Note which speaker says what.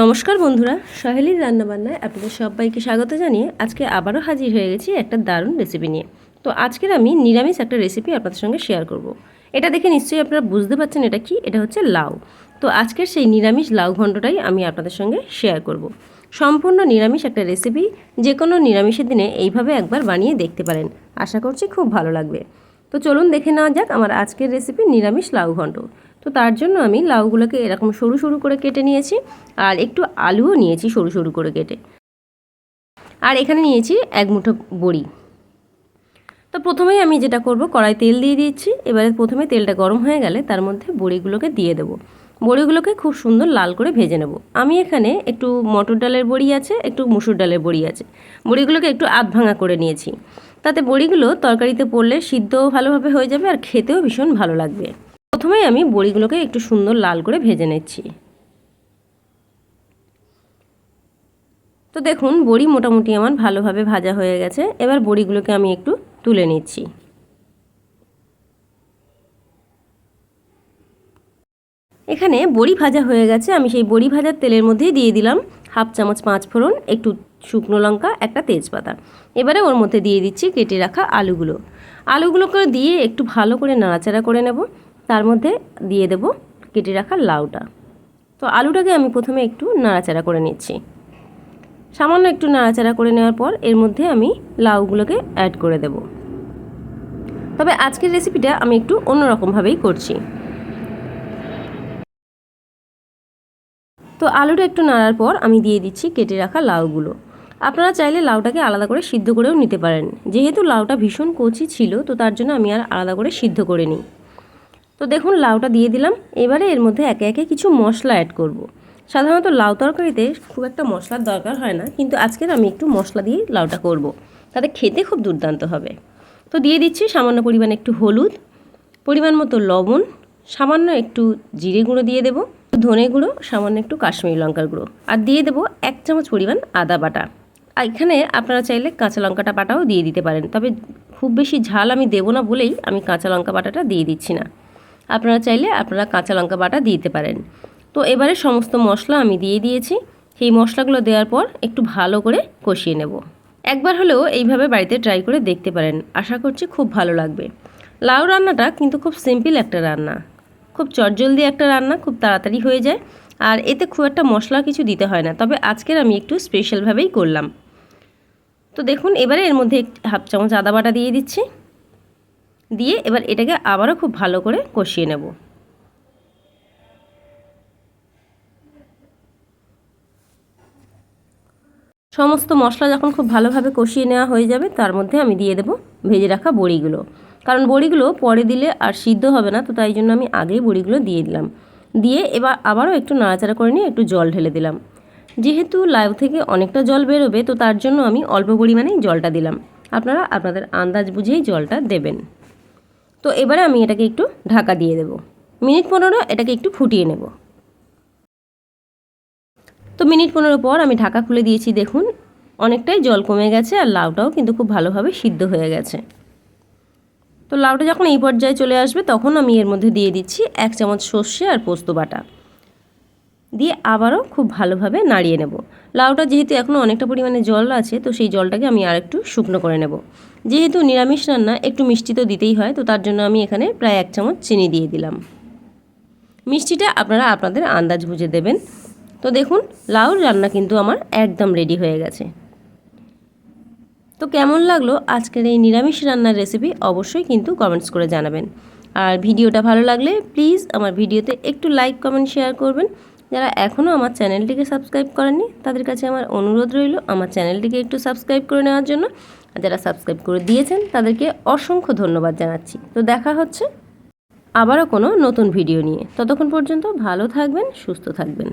Speaker 1: নমস্কার বন্ধুরা, সহেলির রান্নাবান্নায় আপনাদের সবাইকে স্বাগত জানিয়ে আজকে আবারও হাজির হয়ে গেছি একটা দারুণ রেসিপি নিয়ে। তো আজকের আমি নিরামিষ একটা রেসিপি আপনাদের সঙ্গে শেয়ার করব। এটা দেখে নিশ্চয়ই আপনারা বুঝতে পারছেন এটা কি? এটা হচ্ছে লাউ। তো আজকের সেই নিরামিষ লাউ ঘণ্টটাই আমি আপনাদের সঙ্গে শেয়ার করব। সম্পূর্ণ নিরামিষ একটা রেসিপি যে কোনো নিরামিষের দিনে এইভাবে একবার বানিয়ে দেখতে পারেন। আশা করছি খুব ভালো লাগবে। তো চলুন দেখে নেওয়া যাক আমার আজকের রেসিপি নিরামিষ লাউ ঘণ্ট। তো তার জন্য আমি লাউগুলোকে এরকম সরু সরু করে কেটে নিয়েছি আর একটু আলুও নিয়েছি সরু সরু করে কেটে। আর এখানে নিয়েছি এক মুঠো বড়ি। তো প্রথমেই আমি যেটা করব, কড়াই তেল দিয়ে দিচ্ছি। এবারে প্রথমে তেলটা গরম হয়ে গেলে তার মধ্যে বড়িগুলোকে দিয়ে দেবো। বড়িগুলোকে খুব সুন্দর লাল করে ভেজে নেব। আমি এখানে একটু মটর ডালের বড়ি আছে, একটু মুসুর ডালের বড়ি আছে। বড়িগুলোকে একটু আধ ভাঙা করে নিয়েছি। তাতে বড়িগুলো তরকারিতে পড়লে সিদ্ধও ভালোভাবে হয়ে যাবে আর খেতেও ভীষণ ভালো লাগবে। প্রথমেই আমি বড়িগুলোকে একটু সুন্দর লাল করে ভেজে নিচ্ছি। তো দেখুন, বড়ি মোটামুটি আমার ভালোভাবে ভাজা হয়ে গেছে। এবার বড়িগুলোকে আমি একটু তুলে নিচ্ছি। এখানে বড়ি ভাজা হয়ে গেছে। আমি সেই বড়ি ভাজার তেলের মধ্যেই দিয়ে দিলাম হাফ চামচ পাঁচ ফোড়ন, একটু শুকনো লঙ্কা, একটা তেজপাতা। এবারে ওর মধ্যে দিয়ে দিচ্ছি কেটে রাখা আলুগুলো। আলুগুলোকে দিয়ে একটু ভালো করে নাড়াচাড়া করে নেব। তার মধ্যে দিয়ে দেব কেটে রাখা লাউটা। তো আলুটাকে আমি প্রথমে একটু নাড়াচাড়া করে নিচ্ছি। সামান্য একটু নাড়াচাড়া করে নেওয়ার পর এর মধ্যে আমি লাউগুলোকে অ্যাড করে দেব। তবে আজকের রেসিপিটা আমি একটু অন্যরকমভাবেই করছি। তো আলুটা একটু নাড়ার পর আমি দিয়ে দিচ্ছি কেটে রাখা লাউগুলো। আপনারা চাইলে লাউটাকে আলাদা করে সিদ্ধ করেও নিতে পারেন। যেহেতু লাউটা ভীষণ কচি ছিল, তো তার জন্য আমি আর আলাদা করে সিদ্ধ করে নিই। তো দেখুন, লাউটা দিয়ে দিলাম এবারে এর মধ্যে একে একে কিছু মশলা অ্যাড করব। সাধারণত লাউ তরকারিতে খুব একটা মশলার দরকার হয় না, কিন্তু আজকের আমি একটু মশলা দিয়ে লাউটা করব। তাতে খেতে খুব দুর্দান্ত হবে তো দিয়ে দিচ্ছি সামান্য পরিমাণে একটু হলুদ, পরিমাণ মতো লবণ, সামান্য একটু জিরে গুঁড়ো দিয়ে দেবো, ধনে গুঁড়ো, সামান্য একটু কাশ্মীরি লঙ্কার গুঁড়ো, আর দিয়ে দেবো এক চামচ পরিমাণ আদা বাটা আর এখানে আপনারা চাইলে কাঁচা লঙ্কাটা বাটাও দিয়ে দিতে পারেন, তবে খুব বেশি ঝাল আমি দেবো না বলেই আমি কাঁচা লঙ্কা বাটাটা দিয়ে দিচ্ছি না আপনারা চাইলে আপনারা কাঁচা লঙ্কা বাটা দিতে পারেন। তো এবারে সমস্ত মশলা আমি দিয়ে দিয়েছি। সেই মশলাগুলো দেওয়ার পর একটু ভালো করে কষিয়ে নেব। একবার হলেও এইভাবে বাড়িতে ট্রাই করে দেখতে পারেন। আশা করছি খুব ভালো লাগবে। লাউ রান্নাটা কিন্তু খুব সিম্পল একটা রান্না। খুব চটজলদি একটা রান্না, খুব তাড়াতাড়ি হয়ে যায়। আর এতে খুব একটা মশলা কিছু দিতে হয় না। তবে আজকের আমি একটু স্পেশালভাবেই করলাম। তো দেখুন, এবারে এর মধ্যে হাফ চামচ আদা বাটা দিয়ে দিচ্ছি। দিয়ে এবার এটাকে আবারও খুব ভালো করে কষিয়ে নেব। সমস্ত মশলা যখন খুব ভালোভাবে কষিয়ে নেওয়া হয়ে যাবে, তার মধ্যে আমি দিয়ে দেব ভেজে রাখা বড়িগুলো। কারণ বড়িগুলো পরে দিলে আর সিদ্ধ হবে না, তো তাই জন্য আমি আগেই বড়িগুলো দিয়ে দিলাম। দিয়ে এবার আবারও একটু নাড়াচাড়া করে নিয়ে একটু জল ঢেলে দিলাম। যেহেতু লাইভ থেকে অনেকটা জল বেরোবে, তো তার জন্য আমি অল্প পরিমাণেই জলটা দিলাম। আপনারা আপনাদের আন্দাজ বুঝেই জলটা দেবেন। তো এবারে আমি এটাকে একটু ঢাকা দিয়ে দেব। মিনিট পনেরো এটাকে একটু ফুটিয়ে নেব। তো মিনিট পনেরো পর আমি ঢাকা খুলে দিয়েছি, দেখুন, অনেকটাই জল কমে গেছে আর লাউটাও কিন্তু খুব ভালোভাবে সিদ্ধ হয়ে গেছে। তো লাউটা যখন এই পর্যায়ে চলে আসবে, তখন আমি এর মধ্যে দিয়ে দিচ্ছি এক চামচ সর্ষে আর পোস্ত বাটা। দিয়ে আবারও খুব ভালোভাবে নাড়িয়ে নেব। লাউটা যেহেতু এখনও অনেকটা পরিমাণে জল আছে, তো সেই জলটাকে আমি আর একটু শুকনো করে নেব। যেহেতু নিরামিষ রান্না, একটু মিষ্টি তো দিতেই হয়, তো তার জন্য আমি এখানে প্রায় এক চামচ চিনি দিয়ে দিলাম। মিষ্টিটা আপনারা আপনাদের আন্দাজ বুঝে দেবেন। তো দেখুন, লাউর রান্না কিন্তু আমার একদম রেডি হয়ে গেছে। তো কেমন লাগল আজকের এই নিরামিষ রান্নার রেসিপি অবশ্যই কিন্তু কমেন্টস করে জানাবেন। আর ভিডিওটা ভালো লাগলে প্লিজ আমার ভিডিওতে একটু লাইক, কমেন্ট, শেয়ার করবেন। যারা এখনও আমার চ্যানেলটিকে সাবস্ক্রাইব করেননি, তাদের কাছে আমার অনুরোধ রইল আমার চ্যানেলটিকে একটু সাবস্ক্রাইব করে নেওয়ার জন্য। আর যারা সাবস্ক্রাইব করে দিয়েছেন, তাদেরকে অসংখ্য ধন্যবাদ জানাচ্ছি। তো দেখা হচ্ছে আবারও কোনো নতুন ভিডিও নিয়ে। ততক্ষণ পর্যন্ত ভালো থাকবেন, সুস্থ থাকবেন।